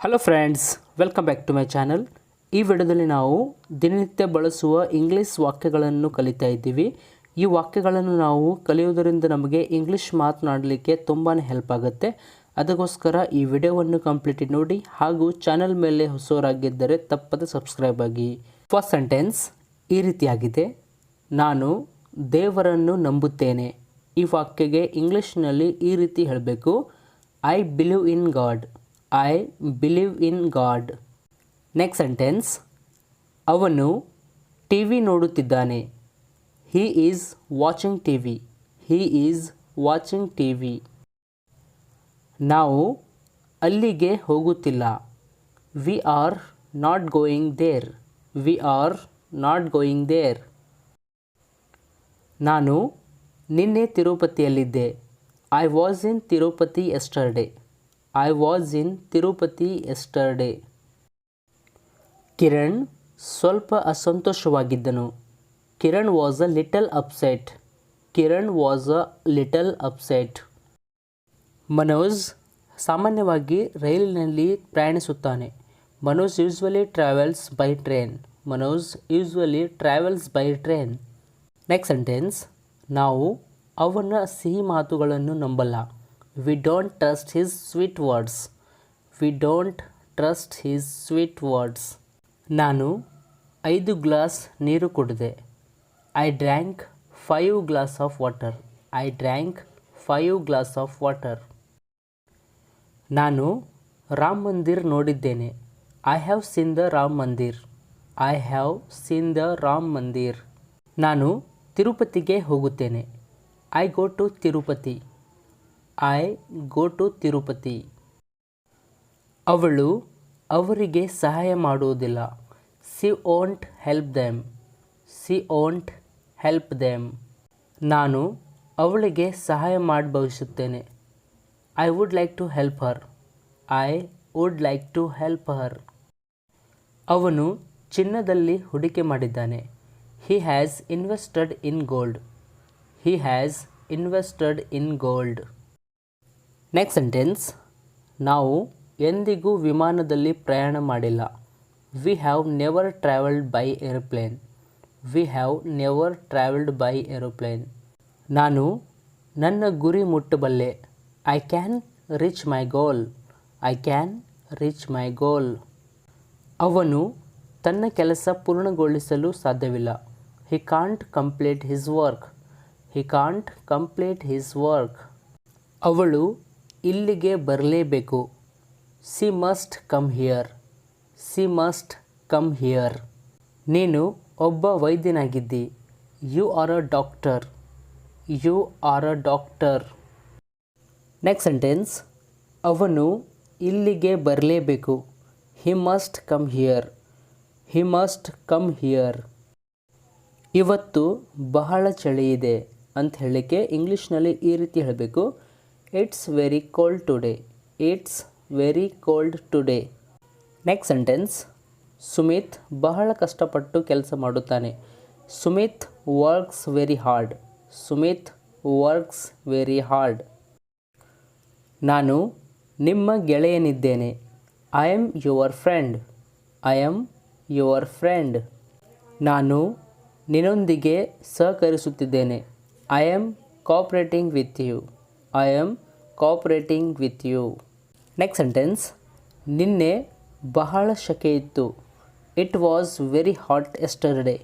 Hello friends welcome back to my channel ಈ ವಿಡಿಯೋದಲ್ಲಿ ನಾವು ದಿನನಿತ್ಯ ಬಳಸುವ ಇಂಗ್ಲೀಷ್ ವಾಕ್ಯಗಳನ್ನು ಕಲಿತಾ ಇದ್ದೀವಿ. ಈ ವಾಕ್ಯಗಳನ್ನು ನಾವು ಕಲಿಯೋದರಿಂದ ನಮಗೆ ಇಂಗ್ಲೀಷ್ ಮಾತನಾಡಲಿಕ್ಕೆ ತುಂಬಾ ಹೆಲ್ಪ್ ಆಗುತ್ತೆ. ಅದಕ್ಕೋಸ್ಕರ ಈ ವಿಡಿಯೋವನ್ನು ಕಂಪ್ಲೀಟ್ ನೋಡಿ ಹಾಗೂ ಚಾನಲ್ ಮೇಲೆ ಹೊಸವರಾಗಿದ್ದರೆ ತಪ್ಪದೆ ಸಬ್ಸ್ಕ್ರೈಬ್ ಆಗಿ. ಫಸ್ಟ್ ಸೆಂಟೆನ್ಸ್ ಈ ರೀತಿಯಾಗಿದೆ. ನಾನು ದೇವರನ್ನು ನಂಬುತ್ತೇನೆ. ಈ ವಾಕ್ಯಗೆ ಇಂಗ್ಲೀಷ್ನಲ್ಲಿ ಈ ರೀತಿ ಹೇಳಬೇಕು. I believe in God I believe in God next sentence ಅವನು ಟಿ ವಿ ನೋಡುತ್ತಿದ್ದಾನೆ. He is watching TV. He is watching TV. ನಾವು ಅಲ್ಲಿಗೆ ಹೋಗುತ್ತಿಲ್ಲ. We are not going there we are not going there ನಾನು ನಿನ್ನೆ ತಿರುಪತಿಯಲ್ಲಿದ್ದೆ. I was in Tirupati yesterday I was in Tirupati yesterday Kiran ಸ್ವಲ್ಪ ಅಸಂತೋಷವಾಗಿದ್ದನು. Kiran was a little upset Kiran was a little upset Manoj ಸಾಮಾನ್ಯವಾಗಿ ರೈಲಿನಲ್ಲಿ ಪ್ರಯಾಣಿಸುತ್ತಾನೆ. Manoj usually travels by train Manoj usually travels by train next sentence ನಾವು ಅವನ ಸಿಹಿ ಮಾತುಗಳನ್ನು ನಂಬಲ್ಲ. We don't trust his sweet words we don't trust his sweet words ನಾನು ಐದು glass ನೀರು ಕುಡಿದೆ. I drank five glass of water I drank five glass of water ನಾನು ರಾಮ್ ಮಂದಿರ್ ನೋಡಿದ್ದೇನೆ. I have seen the Ram Mandir I have seen the Ram Mandir ನಾನು ತಿರುಪತಿಗೆ ಹೋಗುತ್ತೇನೆ. I go to Tirupati I go to Tirupati ಅವಳು ಅವರಿಗೆ ಸಹಾಯ ಮಾಡುವುದಿಲ್ಲ. She won't help them she won't help them ನಾನು ಅವಳಿಗೆ ಸಹಾಯ ಮಾಡಿ ಬಯಸುತ್ತೇನೆ I would like to help her I would like to help her ಅವನು ಚಿನ್ನದಲ್ಲಿ ಹೂಡಿಕೆ ಮಾಡಿದ್ದಾನೆ. He has invested in gold he has invested in gold next sentence ನಾವು ಎಂದಿಗೂ ವಿಮಾನದಲ್ಲಿ ಪ್ರಯಾಣ ಮಾಡಿಲ್ಲ. We have never travelled by aeroplane we have never travelled by aeroplane ನಾನು ನನ್ನ ಗುರಿ ಮುಟ್ಟಬಲ್ಲೆ. I can reach my goal I can reach my goal ಅವನು ತನ್ನ ಕೆಲಸ ಪೂರ್ಣಗೊಳಿಸಲು ಸಾಧ್ಯವಿಲ್ಲ. He can't complete his work he can't complete his work ಅವಳು ಇಲ್ಲಿಗೆ ಬರಲೇಬೇಕು. She must come here. She must come here. ನೀನು ಒಬ್ಬ ವೈದ್ಯನಾಗಿದ್ದಿ. You are a doctor. You are a doctor. Next sentence. ಅವನು ಇಲ್ಲಿಗೆ ಬರಲೇಬೇಕು. He must come here. He must come here. ಇವತ್ತು ಬಹಳ ಚಳಿ ಇದೆ ಅಂತ ಹೇಳಲಿಕ್ಕೆ ಇಂಗ್ಲೀಷ್ನಲ್ಲಿ ಈ ರೀತಿ ಹೇಳಬೇಕು. It's very cold today it's very cold today next sentence Sumit ಬಹಳ ಕಷ್ಟಪಟ್ಟು ಕೆಲಸ ಮಾಡುತ್ತಾನೆ. Sumit works very hard Sumit works very hard ನಾನು ನಿಮ್ಮ ಗೆಳೆಯನಿದ್ದೇನೆ. I am your friend I am your friend ನಾನು ನಿನ್ನೊಂದಿಗೆ ಸಹಕರಿಸುತ್ತಿದ್ದೇನೆ. I am cooperating with you I am cooperating with you next sentence ನಿನ್ನೆ ಬಹಳ ಶಕೆ ಇತ್ತು. It was very hot yesterday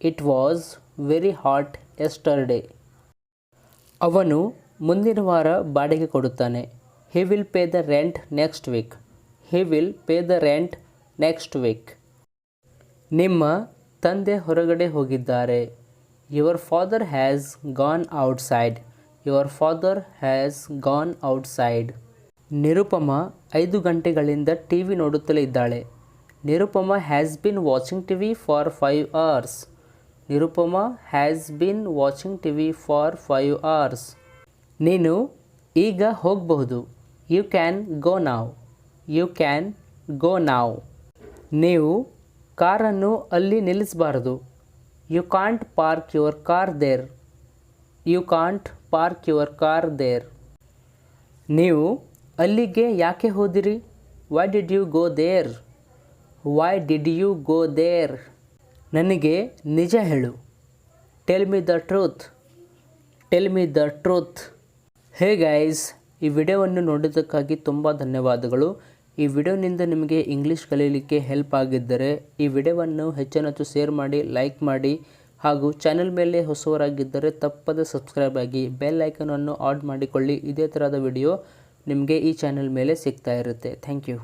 it was very hot yesterday ಅವನು ಮುಂದಿನ ವಾರ ಬಾಡಿಗೆ ಕೊಡುತ್ತಾನೆ. He will pay the rent next week he will pay the rent next week ನಿಮ್ಮ ತಂದೆ ಹೊರಗಡೆ ಹೋಗಿದ್ದಾರೆ. Your father has gone outside your father has gone outside Nirupama ಐದು ಗಂಟೆಗಳಿಂದ ಟಿ ವಿ ನೋಡುತ್ತಲೇ ಇದ್ದಾಳೆ. Nirupama has been watching TV for five hours Nirupama has been watching TV for five hours ನೀನು ಈಗ ಹೋಗಬಹುದು. You can go now you can go now ನೀವು ಕಾರನ್ನು ಅಲ್ಲಿ ನಿಲ್ಲಿಸಬಾರದು. You can't park your car there you can't park your car there. ನೀವು ಅಲ್ಲಿಗೆ ಯಾಕೆ ಹೋದಿರಿ? Why did you go there why did you go there ನನಗೆ ನಿಜ ಹೇಳು. Tell me the truth tell me the truth hey guys ಈ ವಿಡಿಯೋವನ್ನು ನೋಡಿದ್ದಕ್ಕಾಗಿ ತುಂಬ ಧನ್ಯವಾದಗಳು. ಈ ವಿಡಿಯೋನಿಂದ ನಿಮಗೆ ಇಂಗ್ಲೀಷ್ ಕಲೀಲಿಕ್ಕೆ ಹೆಲ್ಪ್ ಆಗಿದ್ದರೆ ಈ ವಿಡಿಯೋವನ್ನು ಹೆಚ್ಚಿನಚ್ಚು ಶೇರ್ ಮಾಡಿ ಲೈಕ್ ಮಾಡಿ. ಹಾಗೂ ಚಾನೆಲ್ ಮೇಲೆ ಹೊಸವರಾಗಿದ್ದರೆ ತಪ್ಪದೆ ಸಬ್ಸ್ಕ್ರೈಬ್ ಆಗಿ ಬೆಲ್ ಐಕನನ್ನು ಆಡ್ ಮಾಡಿಕೊಳ್ಳಿ. ಇದೇ ಥರದ ವಿಡಿಯೋ ನಿಮಗೆ ಈ ಚಾನೆಲ್ ಮೇಲೆ ಸಿಗ್ತಾ ಇರುತ್ತೆ. Thank you.